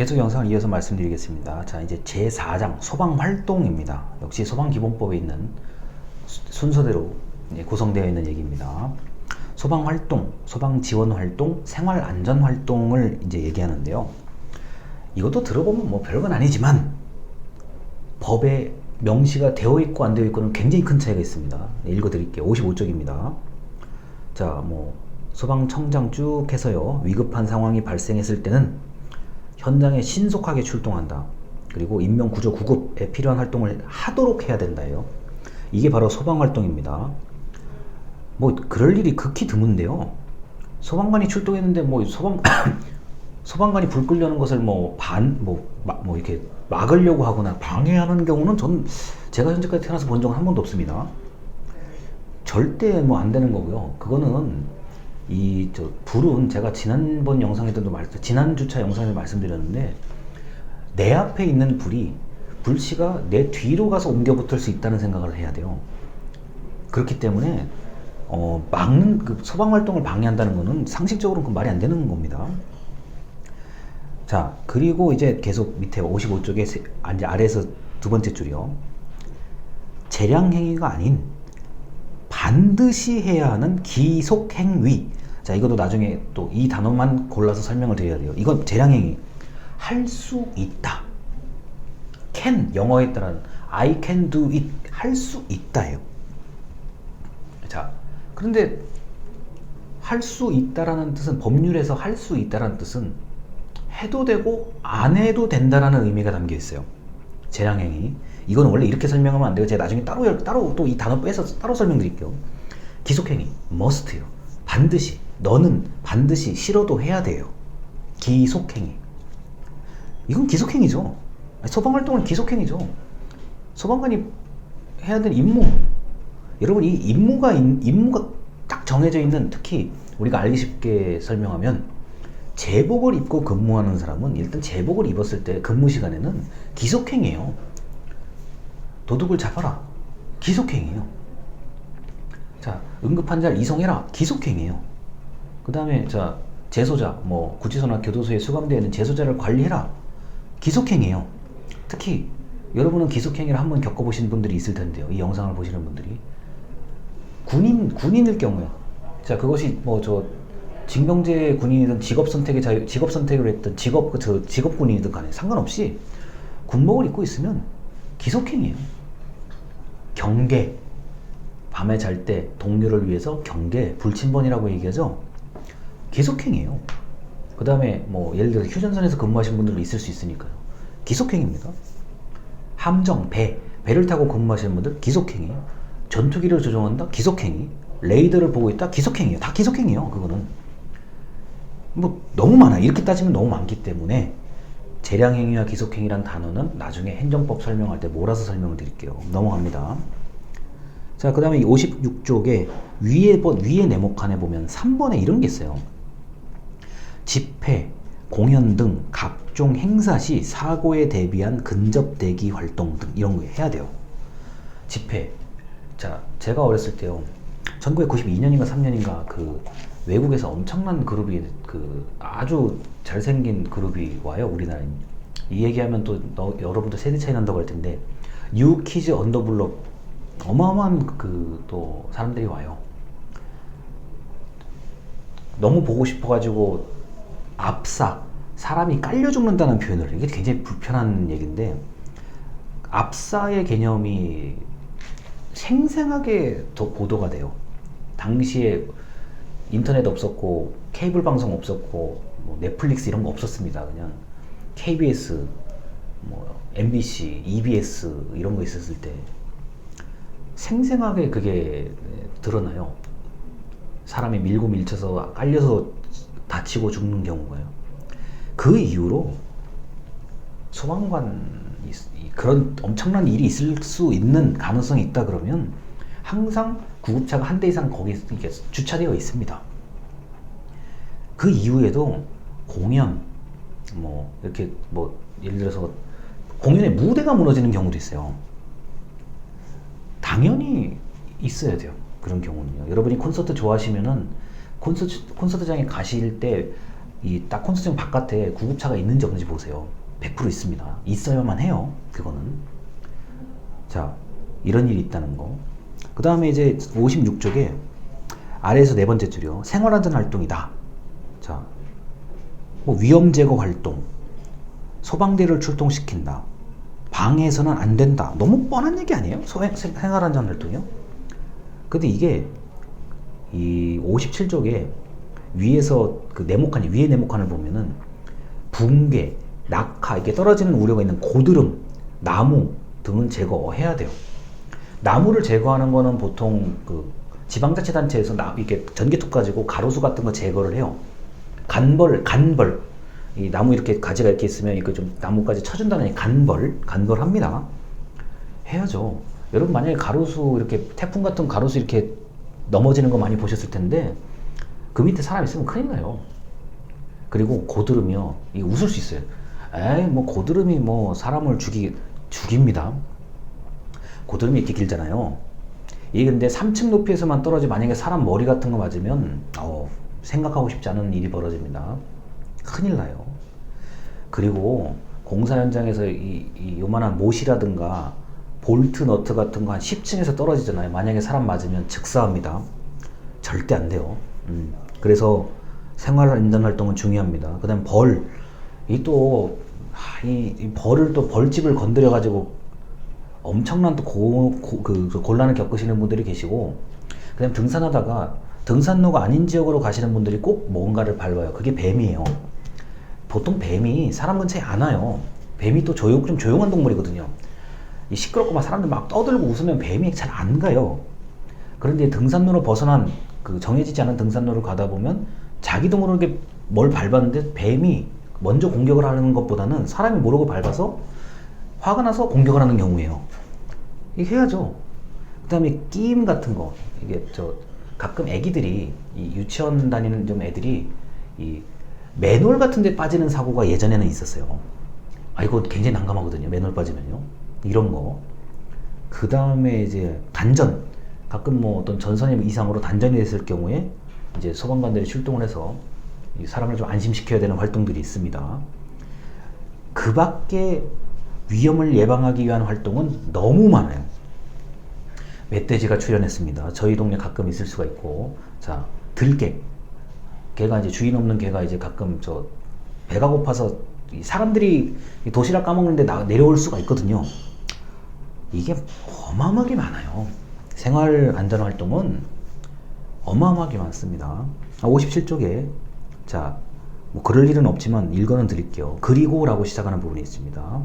계속 영상을 이어서 말씀드리겠습니다. 자, 이제 제4장 소방 활동입니다. 역시 소방 기본법에 있는 수- 순서대로 구성되어 있는 얘기입니다. 소방 활동, 소방 지원 활동, 생활 안전 활동을 이제 얘기하는데요. 이것도 들어보면 뭐 별건 아니지만 법에 명시가 되어 있고 안 되어 있고는 굉장히 큰 차이가 있습니다. 네, 읽어드릴게요. 55쪽입니다. 자, 뭐 소방청장 쭉 해서요. 위급한 상황이 발생했을 때는 현장에 신속하게 출동한다. 그리고 인명 구조 구급에 필요한 활동을 하도록 해야 된다요. 이게 바로 소방 활동입니다. 뭐 그럴 일이 극히 드문데요. 소방관이 출동했는데 뭐 소방 소방관이 불 끄려는 것을 뭐 반뭐 뭐 이렇게 막으려고 하거나 방해하는 경우는 전 제가 현재까지 태어나서 본 적은 한 번도 없습니다. 절대 뭐 안 되는 거고요. 그거는 이 저 불은 제가 지난번 영상에도 말씀 지난 주차 영상에서 말씀드렸는데 내 앞에 있는 불이 불씨가 내 뒤로 가서 옮겨 붙을 수 있다는 생각을 해야 돼요. 그렇기 때문에 어, 막는 그 소방 활동을 방해한다는 거는 상식적으로 그 말이 안 되는 겁니다. 자, 그리고 이제 계속 밑에 55쪽에 세, 이제 아래에서 두 번째 줄이요. 재량 행위가 아닌 반드시 해야 하는 기속 행위. 자, 이것도 나중에 또 이 단어만 골라서 설명을 드려야 돼요. 이건 재량 행위. 할 수 있다. can 영어에 따른 I can do it 할 수 있다예요. 자, 그런데 할 수 있다라는 뜻은 법률에서 할 수 있다라는 뜻은 해도 되고 안 해도 된다라는 의미가 담겨 있어요. 재량행위. 이건 원래 이렇게 설명하면 안 돼요. 제가 나중에 따로 열- 따로 또 이 단어 빼서 따로 설명드릴게요. 기속행위 must요. 반드시 너는 반드시 싫어도 해야 돼요. 기속행위. 이건 기속행위죠. 소방활동은 기속행위죠. 소방관이 해야 될 임무. 여러분 이 임무가 인- 임무가 딱 정해져 있는 특히 우리가 알기 쉽게 설명하면 제복을 입고 근무하는 사람은 일단 제복을 입었을 때 근무 시간에는 기속행위예요. 도둑을 잡아라. 기속행위예요. 자, 응급환자를 이송해라. 기속행위예요. 그 다음에 자 재소자, 뭐 구치소나 교도소에 수감되어 있는 재소자를 관리해라. 기속행위예요. 특히 여러분은 기속행위를 한번 겪어보신 분들이 있을 텐데요. 이 영상을 보시는 분들이 군인 군인일 경우에 자 그것이 뭐 저 징병제 군인이든 직업 선택의 자유 직업 선택을 했던 직업 그저 직업 군인이든 간에 상관없이 군복을 입고 있으면 기속행위예요. 경계 밤에 잘 때 동료를 위해서 경계 불침번이라고 얘기하죠. 기속행위예요. 그 다음에 뭐 예를 들어 휴전선에서 근무하신 분들도 있을 수 있으니까요. 기속행위입니다. 함정, 배, 배를 타고 근무하시는 분들 기속행위. 전투기를 조종한다? 기속행위. 레이더를 보고 있다? 기속행위예요. 다 기속행위예요. 그거는. 뭐 너무 많아. 이렇게 따지면 너무 많기 때문에 재량행위와 기속행위란 단어는 나중에 행정법 설명할 때 몰아서 설명을 드릴게요. 넘어갑니다. 자, 그 다음에 이 56쪽에 위에, 번- 위에 네모칸에 보면 3번에 이런 게 있어요. 집회, 공연 등 각종 행사 시 사고에 대비한 근접 대기 활동 등 이런 거 해야 돼요. 집회. 자, 제가 어렸을 때요. 1992년인가 3년인가 그 외국에서 엄청난 그룹이 그 아주 잘생긴 그룹이 와요 우리나라에 이 얘기하면 또 너- 여러분들 세대 차이 난다고 할 텐데 뉴키즈 언더블럭 어마어마한 그 또 사람들이 와요 너무 보고 싶어가지고 압사 사람이 깔려 죽는다는 표현을 이게 굉장히 불편한 얘기인데 압사의 개념이 생생하게 더 보도가 돼요. 당시에 인터넷 없었고 케이블 방송 없었고 뭐 넷플릭스 이런 거 없었습니다. 그냥 KBS, 뭐 MBC, EBS 이런 거 있었을 때 생생하게 그게 드러나요. 사람이 밀고 밀쳐서 깔려서 다치고 죽는 경우가요. 그 이후로 소방관 그런 엄청난 일이 있을 수 있는 가능성이 있다 그러면 항상 구급차가 한 대 이상 거기 주차되어 있습니다. 그 이후에도 공연 뭐 이렇게 뭐 예를 들어서 공연의 무대가 무너지는 경우도 있어요. 당연히 있어야 돼요. 그런 경우는요. 여러분이 콘서트 좋아하시면은 콘서트 콘서트장에 가실 때 이 딱 콘서트장 바깥에 구급차가 있는지 없는지 보세요. 100% 있습니다. 있어야만 해요. 그거는. 자, 이런 일이 있다는 거. 그 다음에 이제 56쪽에 아래에서 네 번째 줄이요. 생활안전 활동이다. 자, 뭐 위험 제거 활동, 소방대를 출동시킨다. 방해해서는 안 된다. 너무 뻔한 얘기 아니에요? 생활안전 활동이요? 근데 이게 이 57쪽에 위에서 그 네모칸이 위에 네모칸을 보면은 붕괴, 낙하 이게 떨어지는 우려가 있는 고드름, 나무 등은 제거해야 돼요. 나무를 제거하는 거는 보통 그 지방자치단체에서 나, 이렇게 전기톱 가지고 가로수 같은 거 제거를 해요. 간벌, 간벌. 이 나무 이렇게 가지가 이렇게 있으면 이거 좀 나무까지 쳐준다는 이 간벌, 간벌 합니다. 해야죠. 여러분 만약에 가로수 이렇게 태풍 같은 가로수 이렇게 넘어지는 거 많이 보셨을 텐데 그 밑에 사람 있으면 큰일 나요. 그리고 고드름이요. 이 웃을 수 있어요. 에이 뭐 고드름이 뭐 사람을 죽이 죽입니다. 고드름이 이렇게 길잖아요. 이게 근데 3층 높이에서만 떨어지 만약에 사람 머리 같은 거 맞으면 어, 생각하고 싶지 않은 일이 벌어집니다. 큰일 나요. 그리고 공사 현장에서 이, 이 요만한 못이라든가 볼트 너트 같은 거 한 10층에서 떨어지잖아요. 만약에 사람 맞으면 즉사합니다. 절대 안 돼요. 음, 그래서 생활 안전 활동은 중요합니다. 그다음 벌. 이 또, 아, 이, 이 벌을 또 벌집을 건드려 가지고 엄청난 또 고, 고, 그, 그 곤란을 겪으시는 분들이 계시고, 그다음 등산하다가 등산로가 아닌 지역으로 가시는 분들이 꼭 뭔가를 밟아요. 그게 뱀이에요. 보통 뱀이 사람 근처에 안 와요. 뱀이 또 조용, 좀 조용한 동물이거든요. 이 시끄럽고 막 사람들 막 떠들고 웃으면 뱀이 잘 안 가요. 그런데 등산로로 벗어난 그 정해지지 않은 등산로를 가다 보면 자기도 모르게 뭘 밟았는데 뱀이 먼저 공격을 하는 것보다는 사람이 모르고 밟아서 화가 나서 공격을 하는 경우예요. 이게 해야죠. 그다음에 끼임 같은 거 이게 저 가끔 애기들이 이 유치원 다니는 좀 애들이 이 맨홀 같은 데 빠지는 사고가 예전에는 있었어요. 아 이거 굉장히 난감하거든요. 맨홀 빠지면요. 이런 거. 그 다음에 이제 단전. 가끔 뭐 어떤 전선의 이상으로 단전이 됐을 경우에 이제 소방관들이 출동을 해서 이 사람을 좀 안심시켜야 되는 활동들이 있습니다. 그 밖에 위험을 예방하기 위한 활동은 너무 많아요. 멧돼지가 출연했습니다. 저희 동네 가끔 있을 수가 있고, 자, 들개. 걔가 이제 주인 없는 개가 이제 가끔 저 배가 고파서 이 사람들이 이 도시락 까먹는데 나, 내려올 수가 있거든요. 이게 어마어마하게 많아요. 생활 안전 활동은 어마어마하게 많습니다. 57쪽에 자, 뭐 그럴 일은 없지만 읽어는 드릴게요. 그리고라고 시작하는 부분이 있습니다.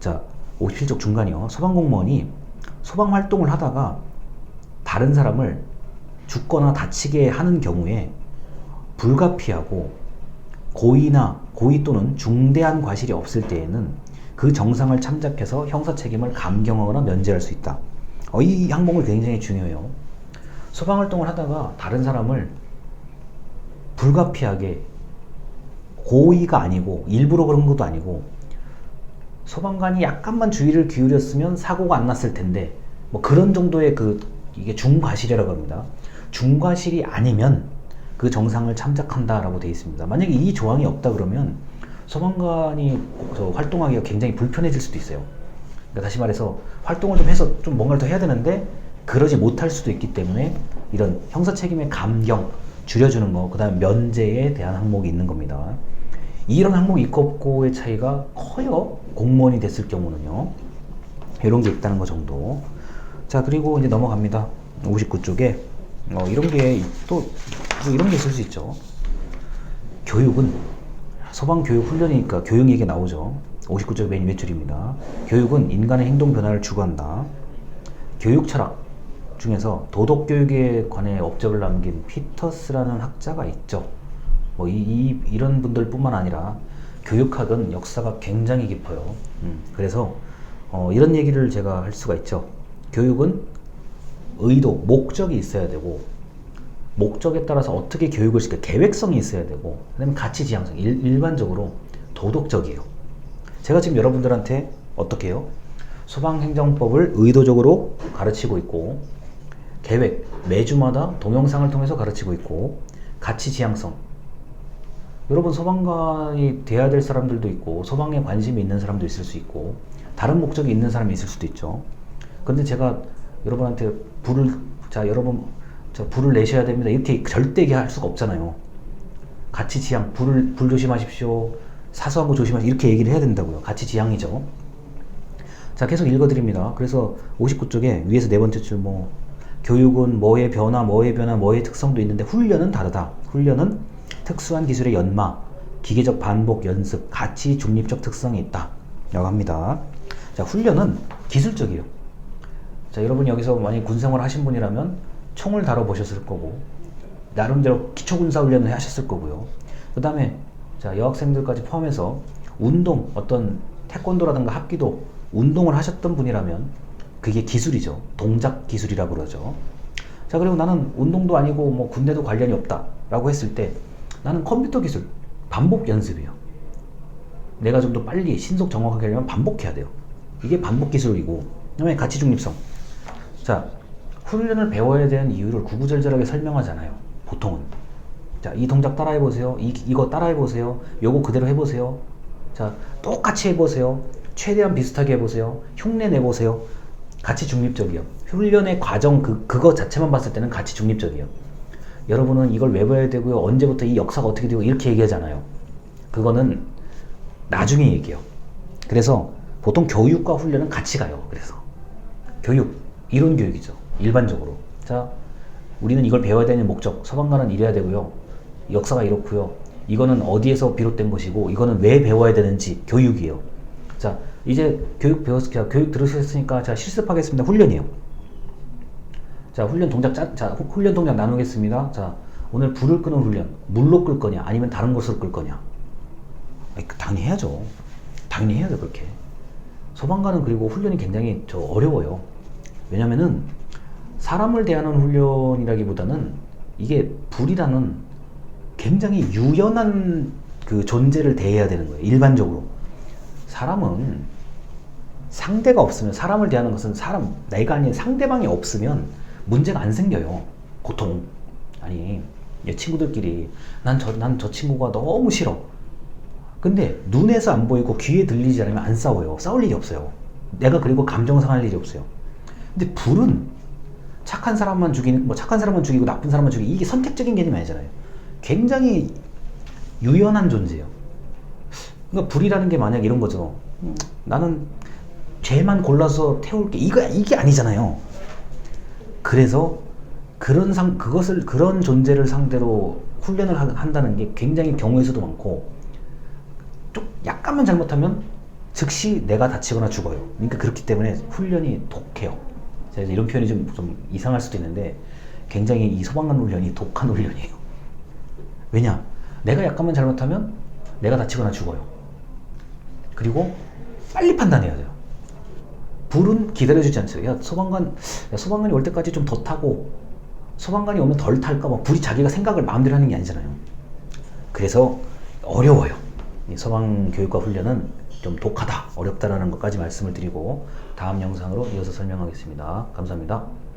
자, 57쪽 중간이요. 소방공무원이 소방 활동을 하다가 다른 사람을 죽거나 다치게 하는 경우에 불가피하고 고의나 고의 또는 중대한 과실이 없을 때에는 그 정상을 참작해서 형사 책임을 감경하거나 면제할 수 있다. 어, 이 항목은 굉장히 중요해요. 소방 활동을 하다가 다른 사람을 불가피하게 고의가 아니고 일부러 그런 것도 아니고 소방관이 약간만 주의를 기울였으면 사고가 안 났을 텐데 뭐 그런 정도의 그 이게 중과실이라고 합니다. 중과실이 아니면 그 정상을 참작한다라고 되어 있습니다. 만약에 이 조항이 없다 그러면 소방관이 저 활동하기가 굉장히 불편해질 수도 있어요. 그러니까 다시 말해서 활동을 좀 해서 좀 뭔가를 더 해야 되는데 그러지 못할 수도 있기 때문에 이런 형사 책임의 감경 줄여주는 거, 그다음에 면제에 대한 항목이 있는 겁니다. 이런 항목이 있고 없고의 차이가 커요. 공무원이 됐을 경우는요. 이런 게 있다는 거 정도. 자, 그리고 이제 넘어갑니다. 59쪽에 어, 이런 게 또 이런 게 있을 수 있죠. 교육은 소방 교육 훈련이니까 교육 얘기 나오죠. 59쪽 맨 밑줄입니다. 교육은 인간의 행동 변화를 추구한다. 교육 철학 중에서 도덕 교육에 관해 업적을 남긴 피터스라는 학자가 있죠. 뭐 이, 이, 이런 분들뿐만 아니라 교육학은 역사가 굉장히 깊어요. 음, 그래서 어, 이런 얘기를 제가 할 수가 있죠. 교육은 의도, 목적이 있어야 되고 목적에 따라서 어떻게 교육을 시켜 계획성이 있어야 되고 그다음에 가치 지향성 일, 일반적으로 도덕적이에요. 제가 지금 여러분들한테 어떻게 해요? 소방행정법을 의도적으로 가르치고 있고 계획 매주마다 동영상을 통해서 가르치고 있고 가치 지향성 여러분 소방관이 돼야 될 사람들도 있고 소방에 관심이 있는 사람도 있을 수 있고 다른 목적이 있는 사람이 있을 수도 있죠. 근데 제가 여러분한테 불을 자 여러분 저 불을 내셔야 됩니다 이렇게 절대 얘기할 수가 없잖아요. 같이 지향 불을 불 조심하십시오 사소한 거 조심하십시오 이렇게 얘기를 해야 된다고요. 같이 지향이죠. 자 계속 읽어드립니다. 그래서 59쪽에 위에서 네 번째 줄 뭐 교육은 뭐의 변화, 뭐의 변화, 뭐의 특성도 있는데 훈련은 다르다. 훈련은 특수한 기술의 연마, 기계적 반복, 연습, 가치 중립적 특성이 있다. 라고 합니다. 자 훈련은 기술적이에요. 자 여러분이 여기서 만약 군생활 하신 분이라면 총을 다뤄보셨을 거고 나름대로 기초군사 훈련을 하셨을 거고요. 그 다음에 자 여학생들까지 포함해서 운동 어떤 태권도라든가 합기도 운동을 하셨던 분이라면 그게 기술이죠. 동작 기술이라고 그러죠. 자 그리고 나는 운동도 아니고 뭐 군대도 관련이 없다라고 했을 때 나는 컴퓨터 기술 반복 연습이에요. 내가 좀 더 빨리 신속 정확하게 하려면 반복해야 돼요. 이게 반복 기술이고 그다음에 가치 중립성. 자 훈련을 배워야 되는 이유를 구구절절하게 설명하잖아요. 보통은 자 이 동작 따라해 보세요. 이 이거 따라해 보세요. 요거 그대로 해 보세요. 자 똑같이 해 보세요. 최대한 비슷하게 해 보세요. 흉내 내 보세요. 가치 중립적이요. 훈련의 과정 그 그거 자체만 봤을 때는 가치 중립적이요. 여러분은 이걸 왜 배워야 되고요. 언제부터 이 역사가 어떻게 되고 이렇게 얘기하잖아요. 그거는 나중에 얘기해요. 그래서 보통 교육과 훈련은 같이 가요. 그래서 교육 이론 교육이죠. 일반적으로. 자, 우리는 이걸 배워야 되는 목적. 서방관은 이래야 되고요. 역사가 이렇고요. 이거는 어디에서 비롯된 것이고 이거는 왜 배워야 되는지 교육이에요. 자, 이제 교육 배웠, 자, 교육 들으셨으니까 자 실습하겠습니다. 훈련이에요. 자, 훈련 동작 짜, 자, 후- 훈련 동작 나누겠습니다. 자, 오늘 불을 끄는 훈련. 물로 끌 거냐, 아니면 다른 것으로 끌 거냐. 아니, 그 당연히 해야죠. 당연히 해야죠, 그렇게. 소방관은 그리고 훈련이 굉장히 저 어려워요. 왜냐면은 사람을 대하는 훈련이라기보다는 이게 불이라는 굉장히 유연한 그 존재를 대해야 되는 거예요. 일반적으로. 사람은 상대가 없으면 사람을 대하는 것은 사람 내가 아닌 상대방이 없으면 문제가 안 생겨요. 고통. 아니 얘 친구들끼리 난 저 난 저 친구가 너무 싫어. 근데 눈에서 안 보이고 귀에 들리지 않으면 안 싸워요. 싸울 일이 없어요. 내가 그리고 감정 상할 일이 없어요. 근데 불은 착한 사람만 죽이는 뭐 착한 사람만 죽이고 나쁜 사람만 죽이고 이게 선택적인 개념이 아니잖아요. 굉장히 유연한 존재예요. 그러니까 불이라는 게 만약 이런 거죠. 음, 나는 죄만 골라서 태울게 이거 이게 아니잖아요. 그래서 그런 상 그것을 그런 존재를 상대로 훈련을 하- 한다는 게 굉장히 경우의 수도 많고 좀 약간만 잘못하면 즉시 내가 다치거나 죽어요. 그러니까 그렇기 때문에 훈련이 독해요. 제가 이런 표현이 좀, 좀 이상할 수도 있는데 굉장히 이 소방관 훈련이 독한 훈련이에요. 왜냐? 내가 약간만 잘못하면 내가 다치거나 죽어요. 그리고 빨리 판단해야 돼요. 불은 기다려주지 않죠. 야, 소방관, 야, 소방관이 올 때까지 좀 더 타고, 소방관이 오면 덜 탈까봐 불이 자기가 생각을 마음대로 하는 게 아니잖아요. 그래서 어려워요. 이 소방 교육과 훈련은 좀 독하다, 어렵다라는 것까지 말씀을 드리고, 다음 영상으로 이어서 설명하겠습니다. 감사합니다.